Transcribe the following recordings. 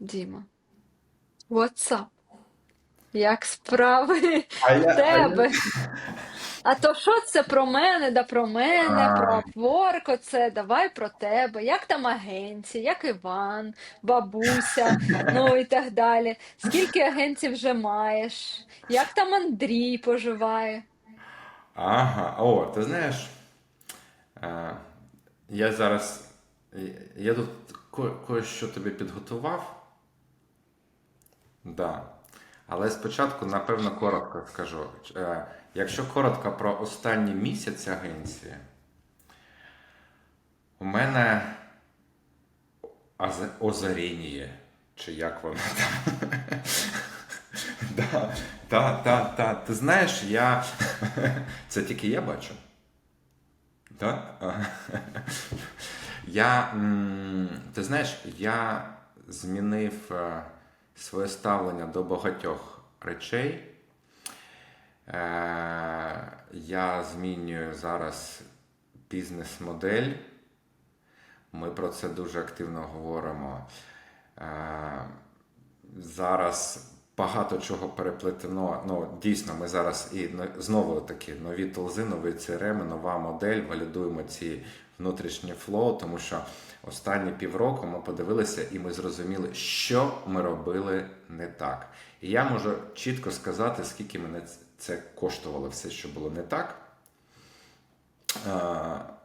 Діма. What's up? Як справи А я, тебе? А то що це про мене, да про мене, А. про Upwork, оце, давай про тебе. Як там агенції, як Іван, бабуся, ну і так далі. Скільки агенцій вже маєш? Як там Андрій поживає? Ага, о, ти знаєш, е, я зараз. Я тут ко- кое-що тобі підготував. Да. Але спочатку, напевно, коротко скажу. Е, Якщо коротко про останній місяць агенції, у мене оз- озаріння, чи як воно там. Да, та, та, та. Ти знаєш, я. Це тільки я бачу. Так? Я, ти знаєш, я змінив е, своє ставлення до багатьох речей. Е, Я змінюю зараз бізнес-модель. Ми про це дуже активно говоримо. Е, Зараз багато чого переплетено. Ну, дійсно, ми зараз і знову таки нові толзи, нові CRM, нова модель, валідуємо ці внутрішні флоу, тому що останні півроку ми подивилися і ми зрозуміли, що ми робили не так. І я можу чітко сказати, скільки мене це коштувало, все, що було не так. Е,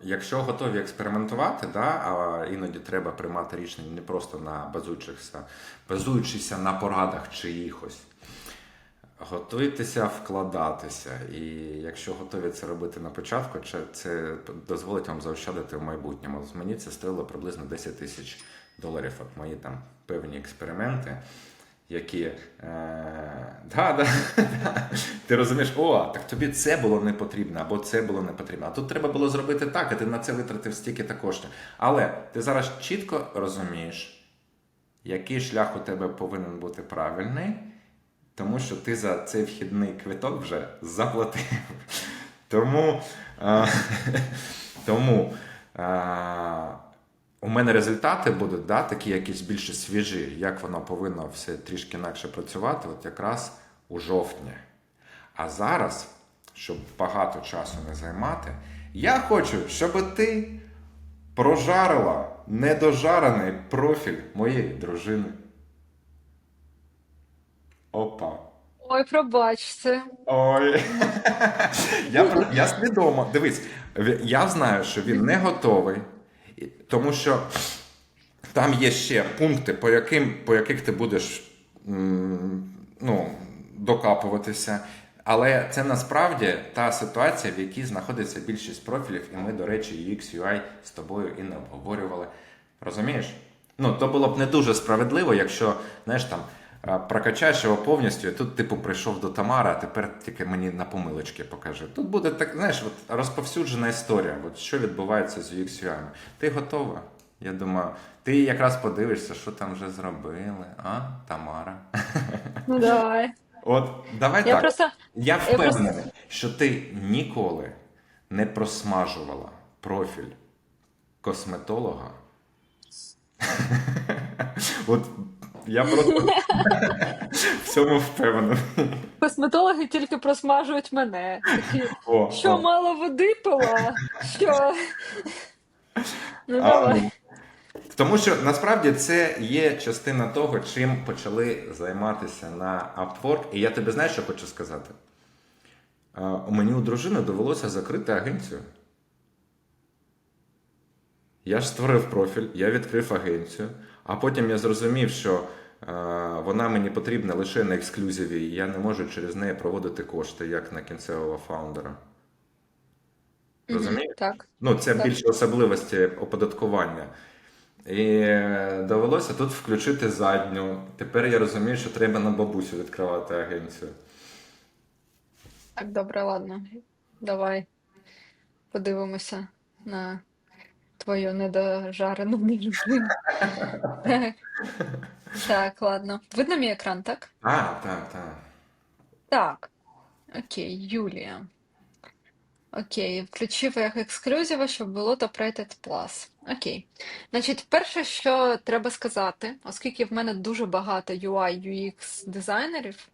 Якщо готові експериментувати, да, а іноді треба приймати рішення не просто на базуючися, базуючися на порадах чиїхось. Готуйтеся вкладатися. І якщо готові це робити на початку, це- дозволить вам заощадити в майбутньому. Мені це стоїло приблизно 10 тисяч доларів. От мої там певні експерименти, які. Е, да, да. Ти розумієш, о, так тобі це було не потрібно, або це було не потрібно. А тут треба було зробити так, а ти на це витратив стільки та коштів. Але ти зараз чітко розумієш, який шлях у тебе повинен бути правильний, тому що ти за цей вхідний квиток вже заплатив. Тому, а, тому а, у мене результати будуть да, такі якісь більш свіжі, як воно повинно все трішки інакше працювати, от якраз у жовтні. А зараз, щоб багато часу не займати, я хочу, щоб ти прожарила недожарений профіль моєї дружини. Опа. Ой, пробачте. Ой. я, я свідомо. Дивись, я знаю, що він не готовий, тому що там є ще пункти, по, яким, по яких ти будеш ну, докапуватися. Але це насправді та ситуація, в якій знаходиться більшість профілів, і ми, до речі, UX, UI з тобою і не обговорювали. Розумієш? Ну, то було б не дуже справедливо, якщо, знаєш, там прокачаєш його повністю, і тут, типу, прийшов до Тамара, а тепер тільки мені на помилочки покажи. Тут буде так, знаєш, от розповсюджена історія, от що відбувається з UX UI. Ти готова? Я думаю, ти якраз подивишся, що там вже зробили, а, Тамара. Ну давай. От давай Я так. просто Я просто- впевнений, що ти ніколи не просмажувала профіль косметолога. От я просто в цьому впевнений. косметологи тільки просмажують мене. Такі, О, що о. мало води пила? Що? Ну давай. ну. Тому що насправді це є частина того, чим почали займатися на Upwork. І я тобі знаєш, що хочу сказати? У мені у дружини довелося закрити агенцію. Я ж створив профіль, я відкрив агенцію, а потім я зрозумів, що е, вона мені потрібна лише на ексклюзиві, і я не можу через неї проводити кошти, як на кінцевого фаундера. Розумієш? Так. Ну, це Так. більше особливості оподаткування. І е, довелося тут включити задню. Тепер я розумію, що треба на бабусю відкривати агенцію. Так, добре, ладно. Давай подивимося на твою недожарену дружину. Так. Так, ладно. Видно мій екран, так? А, так, так. Так. Окей, Юлія. Окей, включив як ексклюзиви, щоб було то rated plus. Окей. Значить, перше, що треба сказати, оскільки в мене дуже багато UI, UX дизайнерів,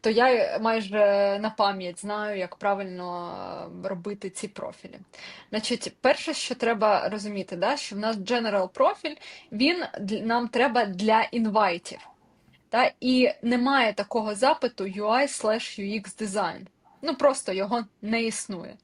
то я майже на пам'ять знаю, як правильно е, робити ці профілі. Значить, перше, що треба розуміти, да, що в нас General профіль, він нам треба для інвайтів. Та, і немає такого запиту UI UX design. Ну просто його не існує.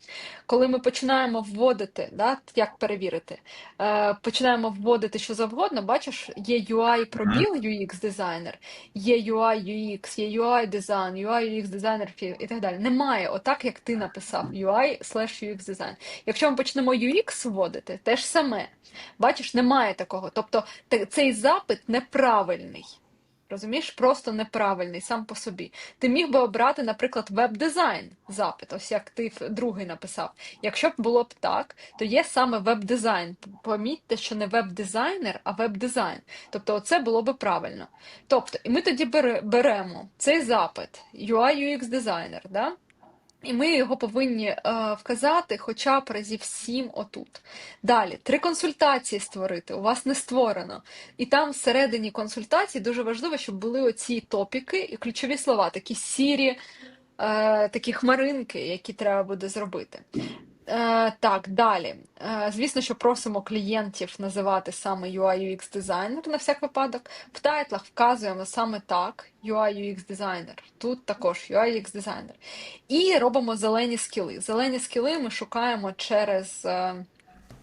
Коли ми починаємо вводити, да, як перевірити, е, починаємо вводити що завгодно, бачиш, є UI пробіл UX дизайнер, є UI UX, є UI дизайн, UI UX дизайнер і так далі. Немає отак, як ти написав UI UX дизайн. Якщо ми почнемо UX вводити, те ж саме. Бачиш, немає такого. Тобто цей запит неправильний. Розумієш, просто неправильний сам по собі. Ти міг би обрати, наприклад, веб-дизайн запит, ось як ти другий написав. Якщо б було б так, то є саме веб-дизайн. Помітьте, що не веб-дизайнер, а веб-дизайн. Тобто, це було б правильно. Тобто, і ми тоді беремо цей запит, UI UX дизайнер, да? І ми його повинні е, вказати хоча б разів сім отут. Далі, три консультації створити. У вас не створено. І там всередині консультації дуже важливо, щоб були оці топіки і ключові слова, такі сірі, е, такі хмаринки, які треба буде зробити. Е, так, далі. Е, звісно, що просимо клієнтів називати саме UI UX дизайнер на всяк випадок. В тайтлах вказуємо саме так: UI UX дизайнер. Тут також UI UX дизайнер. І робимо зелені скіли. Зелені скіли ми шукаємо через, е,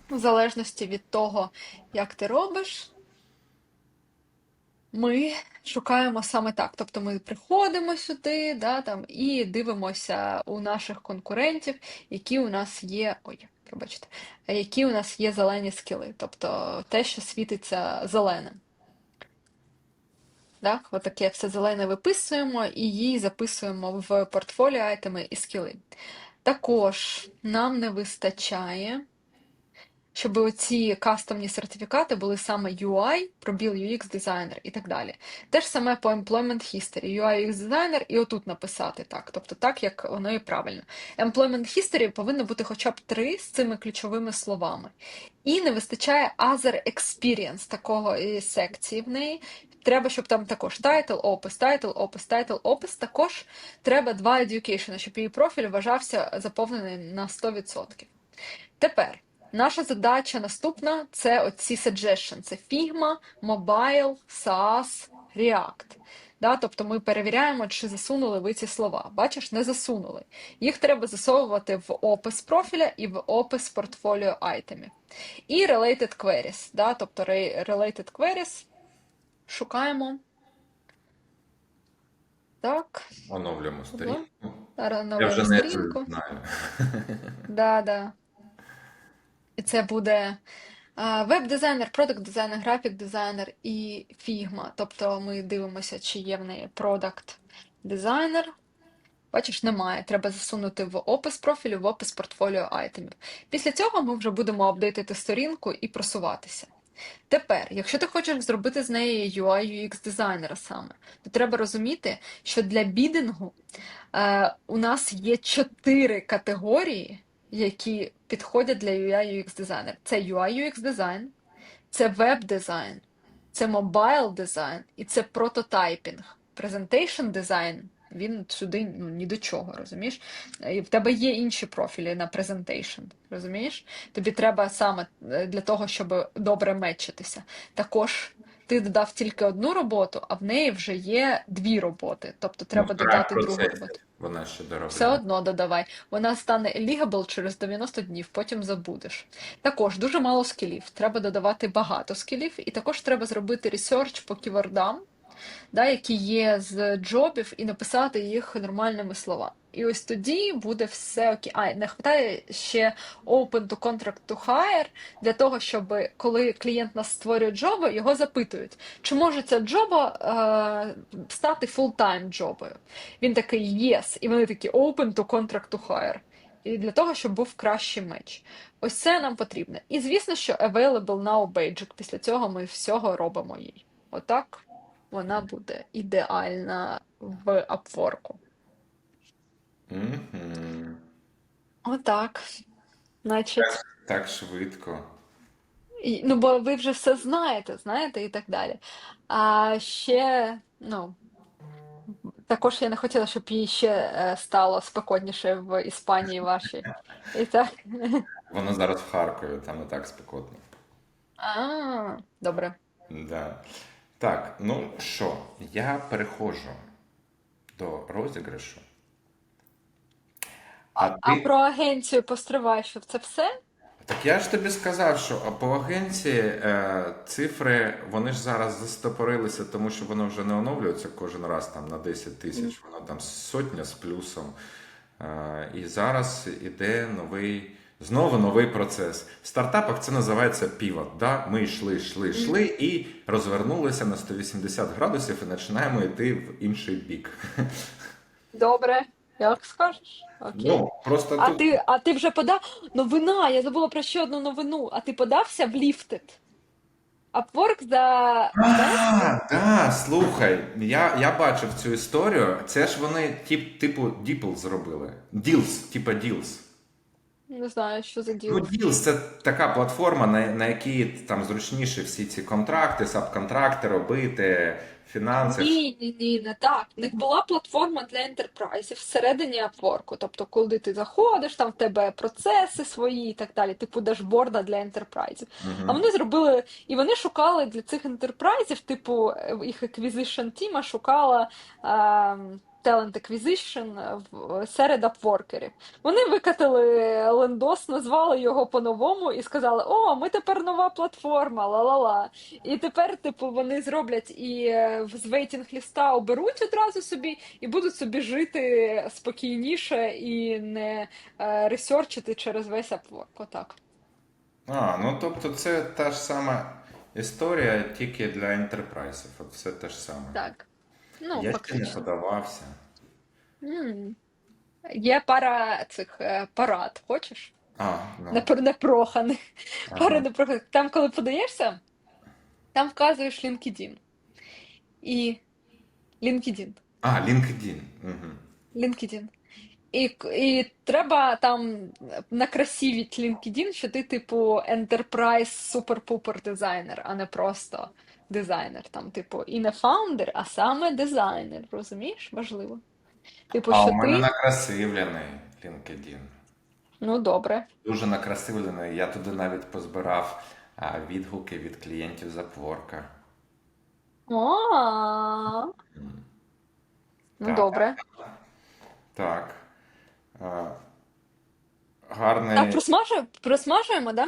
в залежності від того, як ти робиш. Ми шукаємо саме так. Тобто ми приходимо сюди, да, там, і дивимося у наших конкурентів, які у нас є. Ой, пробачте, які у нас є зелені скіли, тобто те, що світиться зеленим. Так, отаке все зелене виписуємо і її записуємо в портфоліо айтеми і скіли. Також нам не вистачає, щоб оці кастомні сертифікати були саме UI, пробіл UX дизайнер і так далі. Те ж саме по Employment History, UI UX дизайнер, і отут написати так, тобто так, як воно і правильно. Employment History повинно бути хоча б три з цими ключовими словами. І не вистачає Other Experience такого секції в неї. Треба, щоб там також title, опис, title, опис, title, опис. Також треба два education, щоб її профіль вважався заповнений на 100%. Тепер наша задача наступна це оці suggestion. Це Figma, Mobile, SaaS, React. Да, тобто ми перевіряємо, чи засунули ви ці слова. Бачиш, не засунули. Їх треба засовувати в опис профіля і в опис портфоліо айтемів. І related queries. Да, тобто related queries шукаємо. Так, Оновлюємо сторінку. Я вже не знаю. Да, да. Це буде веб-дизайнер, продакт-дизайнер, графік-дизайнер і Figma. Тобто ми дивимося, чи є в неї продакт-дизайнер. Бачиш, немає. Треба засунути в опис профілю, в опис портфоліо айтемів. Після цього ми вже будемо апдейтити сторінку і просуватися. Тепер, якщо ти хочеш зробити з неї UI UX дизайнера саме, то треба розуміти, що для бідингу е, у нас є чотири категорії, які підходять для UI UX дизайнера. Це UI UX дизайн, це веб-дизайн, це мобайл дизайн і це прототайпінг. Презентейшн дизайн. Він сюди ну, ні до чого, розумієш? І в тебе є інші профілі на презентейшн, розумієш? Тобі треба саме е, для того, щоб добре мечитися. Також ти додав тільки одну роботу, а в неї вже є дві роботи. Тобто треба Ну, додати другу роботу. Вона ще доробляє. Все одно додавай. Вона стане eligible через 90 днів, потім забудеш. Також дуже мало скілів. Треба додавати багато скілів, і також треба зробити ресерч по ківордам, да, які є з джобів, і написати їх нормальними словами. І ось тоді буде все окей. А, не вистачає ще open to contract to hire, для того, щоб коли клієнт нас створює джоби, його запитують, чи може ця джоба е, стати full-time джобою. Він такий yes, і вони такі open to contract to hire. І для того, щоб був кращий меч. Ось це нам потрібно. І звісно, що available now basic. Після цього ми всього робимо їй. Отак вона буде ідеальна в апворку. Мгм. Отак. Значить, Так швидко. і- ну, бо ви вже все знаєте, знаєте, і так далі. А ще, ну, також я не хотіла, щоб їй ще е, стало спекотніше в Іспанії вашій. І так. Воно зараз в Харкові, там не так спекотно. А, добре. Да. Так, ну що, я переходжу до розіграшу. А А ти. про агенцію постривай, що це все? Так я ж тобі сказав, що по агенції е, цифри вони ж зараз застопорилися, тому що воно вже не оновлюється кожен раз там на 10 тисяч, воно там сотня з плюсом. Е, і зараз іде новий, знову новий процес. В стартапах це називається півот. Да? Ми йшли, йшли, йшли і розвернулися на 180 градусів і починаємо йти в інший бік. Добре, як скажеш? Окей. Ну, просто А тут ти, а ти вже подав? Новина, я забула про ще одну новину. А ти подався в Lifted? Upwork за... А, да, слухай, я, я бачив цю історію. Це ж вони тип, типу Діпл зробили. Ділс, типа Ділс. Не знаю, що за Ну, діло. Ділс це така платформа, на, на якій там зручніше всі ці контракти, сабконтракти робити, фінанси. Ні, ні, ні, не так. Них була платформа для ентерпрайзів всередині Upwork. Тобто, коли ти заходиш, там в тебе процеси свої і так далі, типу дашборда для ентерпрайзів. А вони зробили, і вони шукали для цих ентерпрайзів, типу, е, їх acquisition тіма шукала ем, talent acquisition серед апворкерів. Вони викатили лендос, назвали його по-новому і сказали: О, ми тепер нова платформа, ла-ла-ла. І тепер, типу, вони зроблять і е, з вейтінг ліста оберуть одразу собі, і будуть собі жити спокійніше і не е, ресерчити через весь апворк. Отак. А, ну тобто це та ж сама історія, тільки для ентерпрайзів. От все те ж саме. Так. Ну, я ще не фактично. подавався. М. Є пара цих е, парад, хочеш? А, ну. Непроханих. ага. Пара непроханих. Там, коли подаєшся, там вказуєш LinkedIn. І LinkedIn. А, LinkedIn. Угу. LinkedIn. І, к- і треба там накрасивіть LinkedIn, що ти, типу, enterprise супер-пупер дизайнер, а не просто дизайнер. Там, типу, і не фаундер, а саме дизайнер. Розумієш? Важливо. Типу, А що у мене ти. накрасивлений LinkedIn. Ну, добре. Дуже накрасивлений. Я туди навіть позбирав відгуки від клієнтів з Upwork. А, ну добре. Так. Гарний. Так, просмажуємо, просмажуємо, да?